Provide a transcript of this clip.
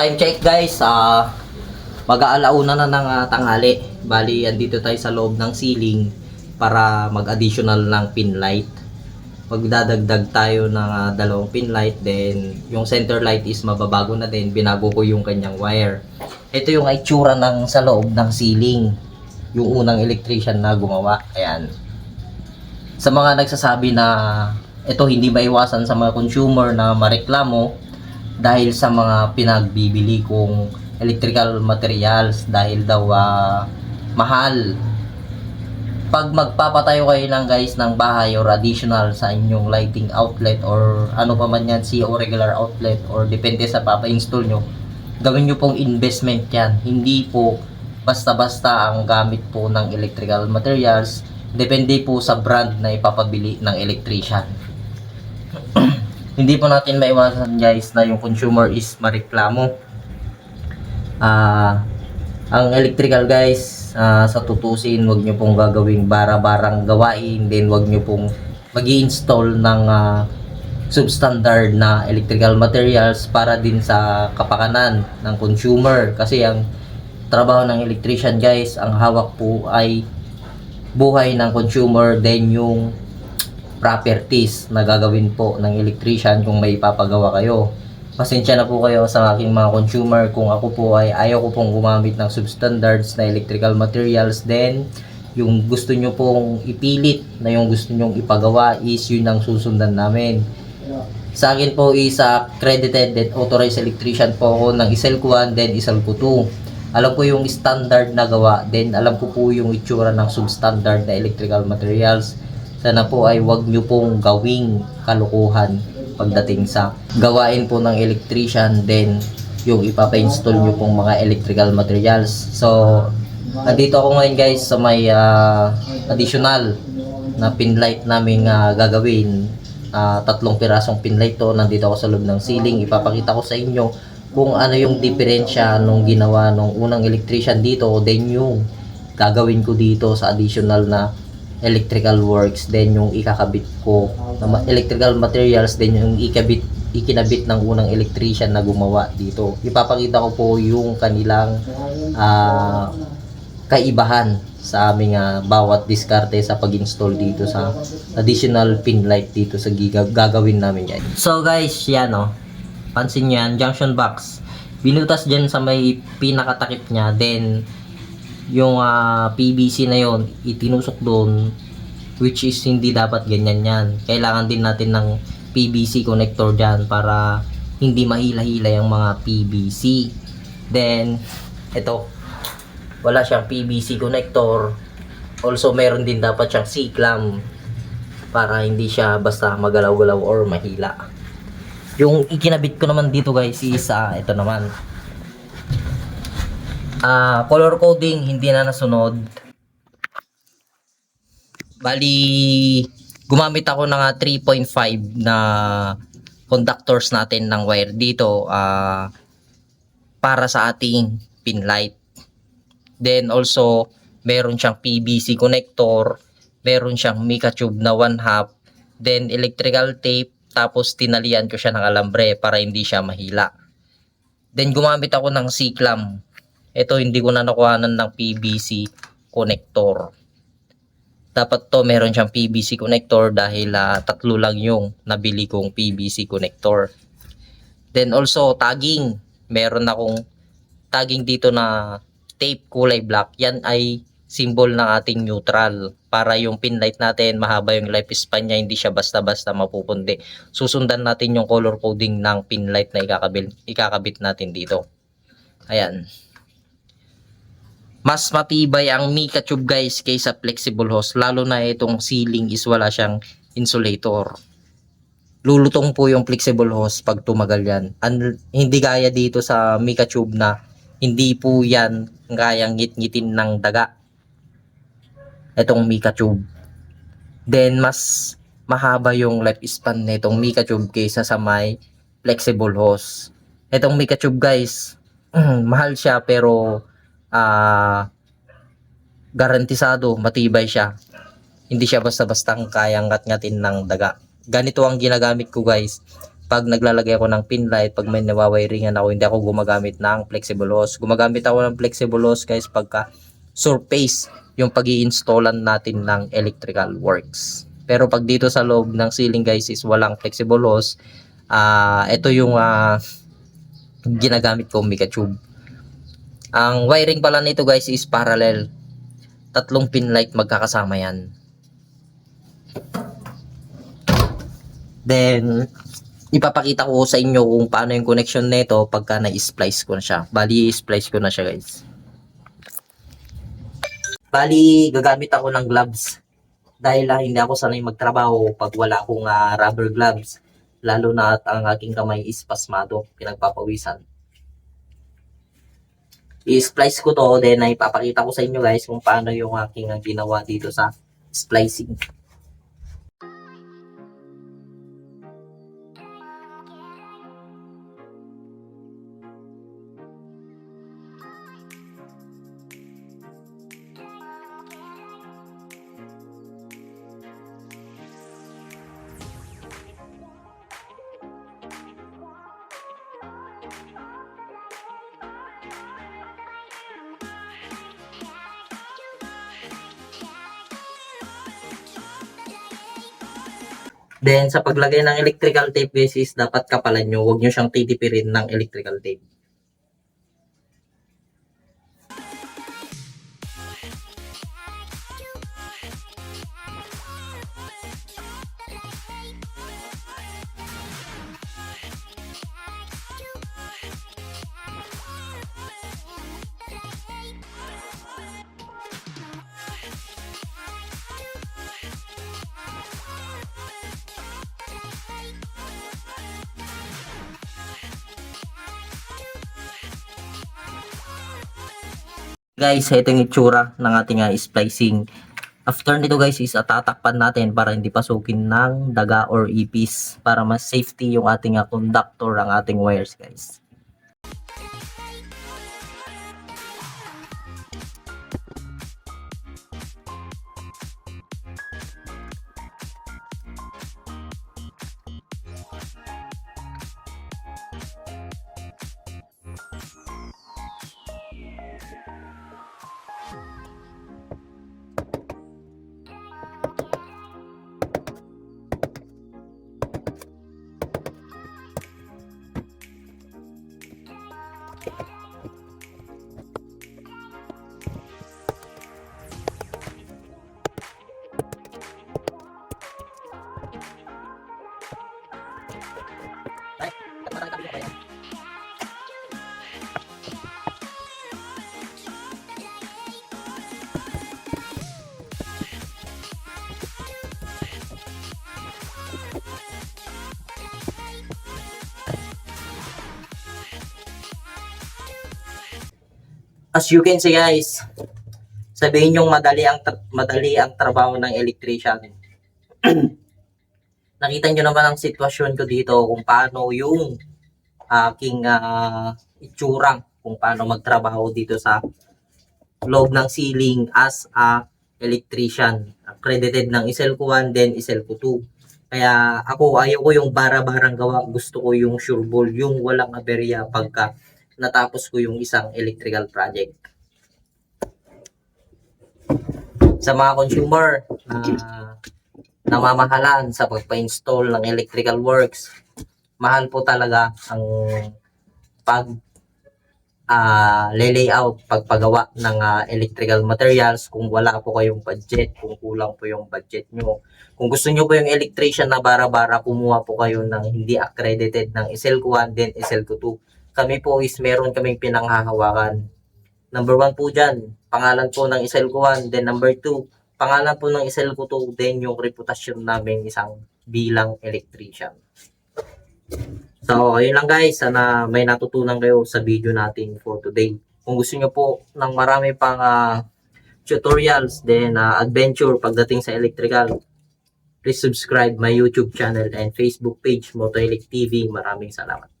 Time check guys, ah mag-aalauna na ng ah, tanghali. Bali, andito tayo sa loob ng ceiling para mag-additional ng pin light. Magdadagdag tayo ng ah, dalawang pin light, then yung center light is mababago na din, binago ko yung kanyang wire. Ito yung itsura ng sa loob ng ceiling. Yung unang electrician na gumawa. Ayan. Sa mga nagsasabi na ito hindi maiwasan sa mga consumer na mareklamo dahil sa mga pinagbibili kong electrical materials dahil daw ah, mahal. Pag magpapatayo kayo ng guys ng bahay or additional sa inyong lighting outlet or ano pa man yan, CO regular outlet or depende sa papa-install nyo, gawin nyo pong investment yan. Hindi po basta-basta ang gamit po ng electrical materials. Depende po sa brand na ipapabili ng electrician hindi po natin maiwasan guys na yung consumer is mareklamo. Ah, ang electrical guys, ah, sa tutusin, wag nyo pong gagawing bara-barang gawain, then wag nyo pong mag install ng ah, substandard na electrical materials para din sa kapakanan ng consumer. Kasi ang trabaho ng electrician guys, ang hawak po ay buhay ng consumer, then yung properties na gagawin po ng electrician kung may ipapagawa kayo. Pasensya na po kayo sa aking mga consumer kung ako po ay ayaw ko pong gumamit ng substandards na electrical materials then yung gusto nyo pong ipilit na yung gusto nyong ipagawa is yun ang susundan namin. Sa akin po is uh, credited and authorized electrician po ako ng Iselco 1 then Iselco 2. Alam ko yung standard na gawa then alam ko po yung itsura ng substandard na electrical materials sana po ay wag nyo pong gawing kalukuhan pagdating sa gawain po ng electrician then yung ipapa-install nyo pong mga electrical materials. So, andito ako ngayon guys sa may ah, additional na pin light namin ah, gagawin. Ah, tatlong pirasong pin light to. Nandito ako sa loob ng ceiling. Ipapakita ko sa inyo kung ano yung diferensya nung ginawa nung unang electrician dito then yung gagawin ko dito sa additional na electrical works then yung ikakabit ko na electrical materials then yung ikabit ikinabit ng unang electrician na gumawa dito. Ipapakita ko po yung kanilang ah, kaibahan sa aming ah, bawat diskarte sa pag-install dito sa additional pin light dito sa giga gagawin namin yan. So guys yan oh. Pansin nyo yan junction box. Binutas dyan sa may pinakatakip niya then yung ah, PVC na yon itinusok doon which is hindi dapat ganyan yan. Kailangan din natin ng PVC connector dyan para hindi mahila-hila yung mga PVC then ito wala siyang PVC connector. Also meron din dapat siyang C-clamp para hindi siya basta magalaw-galaw or mahila. Yung ikinabit ko naman dito guys is ah, ito naman Ah, color coding hindi na nasunod. Bali gumamit ako ng ah, 3.5 na conductors natin ng wire dito ah, para sa ating pin light. Then also meron siyang PVC connector, meron siyang mica tube na 1 half, then electrical tape tapos tinalian ko siya ng alambre para hindi siya mahila. Then gumamit ako ng C-clamp ito hindi ko na nakuhanan ng PVC connector. Dapat to meron siyang PVC connector dahil ah, tatlo lang yung nabili kong PVC connector. Then also tagging. Meron akong tagging dito na tape kulay black. Yan ay symbol ng ating neutral para yung pin light natin mahaba yung lifespan niya hindi siya basta-basta mapupundi. Susundan natin yung color coding ng pin light na ikakabit, ikakabit natin dito. Ayan mas matibay ang mica tube guys kaysa flexible hose lalo na itong ceiling is wala siyang insulator. Lulutong po yung flexible hose pag tumagal yan. An- hindi gaya dito sa mica tube na hindi po yan kayang ngit-ngitin ng daga. Itong mica tube. Then mas mahaba yung lifespan nitong mica tube kaysa sa may flexible hose. Itong mica tube guys mahal siya pero ah garantisado, matibay siya. Hindi siya basta-bastang kayang ngat-ngatin ng daga. Ganito ang ginagamit ko guys. pag naglalagay ako ng pin light, pag may nawawiringan ako, hindi ako gumagamit ng flexible hose. Gumagamit ako ng flexible hose guys pagka surface yung pag installan natin ng electrical works. Pero pag dito sa loob ng ceiling guys is walang flexible hose, ah ito yung ah, ginagamit ko Mega Tube. Ang wiring pala nito guys is parallel. Tatlong pin light magkakasama yan. Then, ipapakita ko sa inyo kung paano yung connection nito pagka na-splice ko na siya. Bali, splice ko na siya guys. Bali, gagamit ako ng gloves. Dahil lang hindi ako sanay magtrabaho pag wala akong ah, rubber gloves. Lalo na at ang aking kamay is pasmado, pinagpapawisan. I-splice ko to, then ipapakita ko sa inyo guys kung paano yung aking ginawa dito sa splicing. Then, sa paglagay ng electrical tape guys is dapat kapalan nyo. Huwag nyo siyang titipirin ng electrical tape. Guys, ito yung itsura ng ating ah, splicing. After nito guys is atatakpan natin para hindi pasukin ng daga or ipis para mas safety yung ating ah, conductor ang ating wires guys. As you can see guys, sabihin yung madali ang madali ang trabaho ng electrician. Nakita nyo naman ang sitwasyon ko dito kung paano yung aking ah, itsura kung paano magtrabaho dito sa loob ng ceiling as a electrician. Accredited ng ISELCO 1, then ISELCO 2. Kaya ako, ayaw ko yung bara-barang gawa. Gusto ko yung sure ball, yung walang aberya pagka natapos ko yung isang electrical project. Sa mga consumer na namamahalan sa pagpa-install ng electrical works, mahal po talaga ang pag ah layout, pagpagawa ng ah, electrical materials kung wala po kayong budget, kung kulang po yung budget nyo. Kung gusto nyo po yung electrician na bara-bara, kumuha po kayo ng hindi accredited ng ISELCO 1, then ISELCO 2. Kami po is meron kaming pinanghahawakan. Number 1 po dyan, pangalan po ng ISELCO 1, then number 2, pangalan po ng ISELCO 2, then yung reputasyon namin isang bilang electrician. So, ayun lang guys. Sana may natutunan kayo sa video natin for today. Kung gusto nyo po ng marami pang ah, tutorials, then ah, adventure pagdating sa electrical, please subscribe my YouTube channel and Facebook page, Motoelic TV. Maraming salamat.